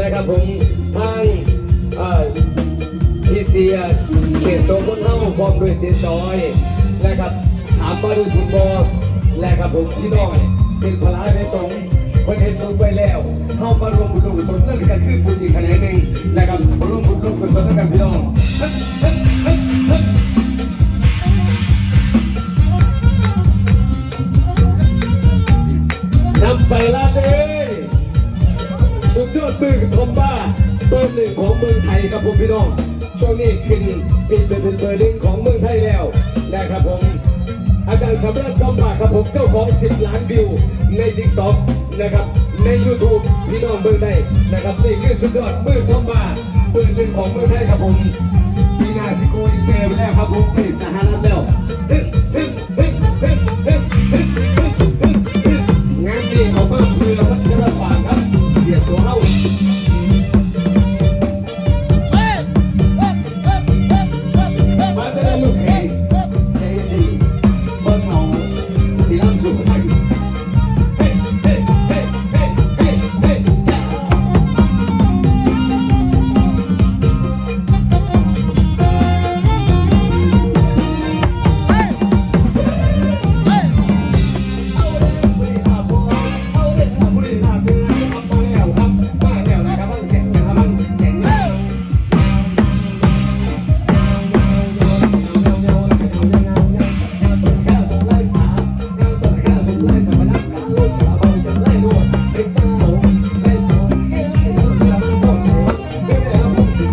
นะครับผมทางที่เสียเขตสโซนเฮ้าพร้อมด้วยเจนจอยนะครับถามมาดูบุญบอนะครับผมพี่น้อยเป็นพลายในสงประเทศลงไปแล้วเข้ามารวมบุญลูกสนนั่นก็คือบุญอีกขนาหนึ่งนะครับรวมบุญลูกสนลกันพี่น้องนำไปละเด้อ มือทอมบ้าเบอร์หนึ่งของเมืองไทยครับผมพี่น้อง ช่วงนี้ขึ้นปิดเป็นเบอร์หนึ่งของเมืองไทยแล้วนะครับผม อาจารย์สำรัตทอมบ้าครับผมเจ้าของ 10 ล้านวิวในทิกต็อกนะครับ ใน YouTube พี่น้องเมืองไทยนะครับนี่คือสุดยอดมือทอมบ้าเบอร์หนึ่งของเมืองไทยครับผมปีหนาซิโกอินเตอร์แล้วครับผมไปสหรัฐแล้ว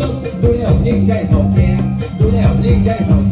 สุขดูแล้วนิ่งใจเท่าแก่ดูแล้วนิ่งใจเท่า